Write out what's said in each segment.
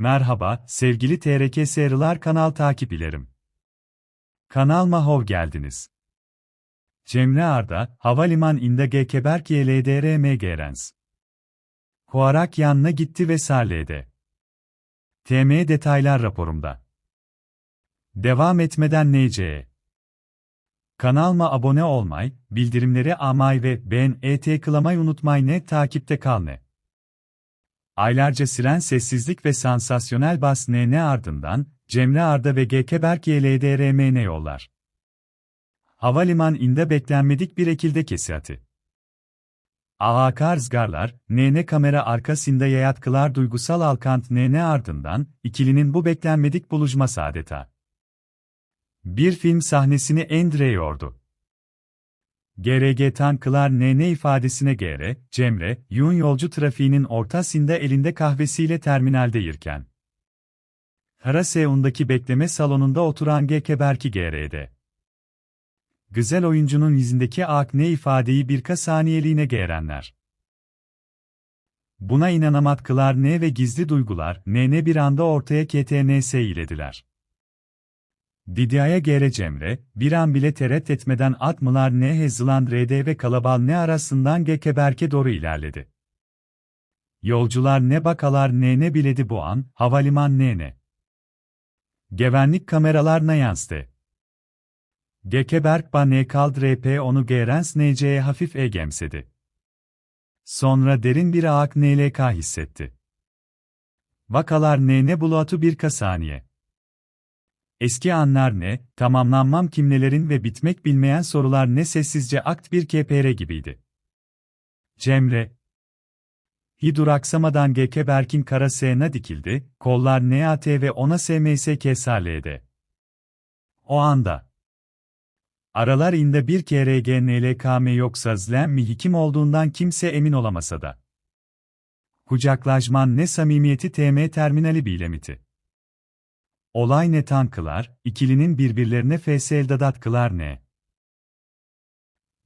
Merhaba, sevgili TRK Serılar kanal takipçilerim. Kanalıma hoş geldiniz. Cemre Arda, Havaliman inde Gekeberk YLDRM Gerens. Koarak yanına gitti ve sarlede. TM detaylar raporumda. Devam etmeden NC'ye. Kanalıma abone olmayı, bildirimleri amay ve beğen et kılamayı unutmayın ne takipte kal ne. Aylarca süren sessizlik ve sansasyonel bas NN ardından, Cemre Arda ve GK Berk YLDRMN yollar. Havaliman inde beklenmedik bir ekilde kesiyatı. AHK rızgarlar, NN kamera arkasında yayatkılar duygusal alkant NN ardından, ikilinin bu beklenmedik buluşması adeta. Bir film sahnesini endiriyordu. GRG tankılar NN ifadesine GR, Cemre, yoğun yolcu trafiğinin ortasında elinde kahvesiyle terminalde yirken. Karaseun'daki bekleme salonunda oturan GK Berki GR'de. Güzel oyuncunun yüzündeki akne ifadeyi birkaç saniyeliğine geğrenler. Buna inanamattılar ne ve gizli duygular ne bir anda ortaya KTNS ilediler. Didia'ya gere bir an bile tereddüt etmeden atmılar ne Hezland RD ve Kalabal ne arasından Gekeberk'e doğru ilerledi. Yolcular ne bakalar ne ne biledi bu an, havaliman ne ne. Gevenlik kameralarına yansıdı. Gekeberk ba ne kald RP onu Gerens NC'ye hafif egemsedi. Sonra derin bir ağak NLK hissetti. Vakalar ne ne buluatu bir saniye. Eski anlar ne, tamamlanmam kimlelerin ve bitmek bilmeyen sorular ne sessizce akt bir KPR gibiydi. Cemre. Hi duraksamadan GK Berk'in kara S'na dikildi, kollar NAT ve ona SMS KSL'de. O anda. Aralar inde bir KRG NLKM yoksa zlem mi hikim olduğundan kimse emin olamasa da. Kucaklaşman ne samimiyeti TM terminali bilemiti. Olay ne tankılar, ikilinin birbirlerine fesel kılar ne?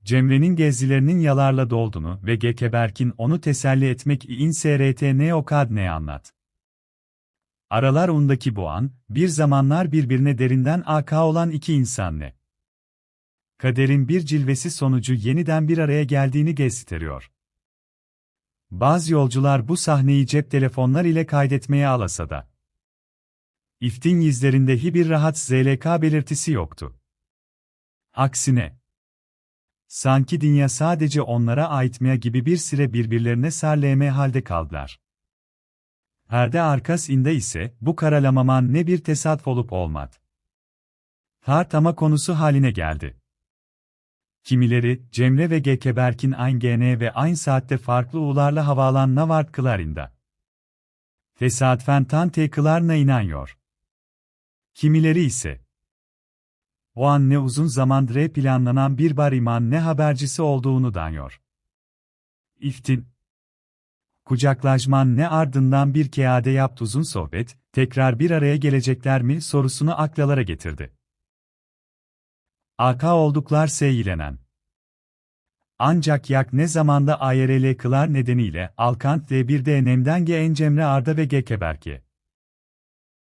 Cemre'nin gezilerinin yalarla dolduğunu ve Gekeberk'in onu teselli etmek in SRT ne okad ne anlat. Aralar undaki bu an, bir zamanlar birbirine derinden AK olan iki insan ne? Kaderin bir cilvesi sonucu yeniden bir araya geldiğini gösteriyor. Bazı yolcular bu sahneyi cep telefonlar ile kaydetmeye alasa da. İftin yüzlerinde hiçbir rahat ZLK belirtisi yoktu. Aksine, sanki dünya sadece onlara aitmeye gibi bir süre birbirlerine sarleme halde kaldılar. Herde arkasında ise bu karalamaman ne bir tesadüf olup olmadı. Tartama konusu haline geldi. Kimileri, Cemre ve Gekeberk'in aynı GN ve aynı saatte farklı uğurlarla havaalanına varttıklarında. Tesadüfen tan tekılarına inanıyor. Kimileri ise o an ne uzun zamandır planlanan bir bar iman ne habercisi olduğunu danıyor. İftin Kucaklaşman ne ardından bir keade yaptı uzun sohbet, tekrar bir araya gelecekler mi sorusunu aklalara getirdi. AK olduklar seylenen. Ancak yak ne zamanda AYRL kılar nedeniyle Alkant D1'de Nemdenge Encemre Arda ve Gekeberke.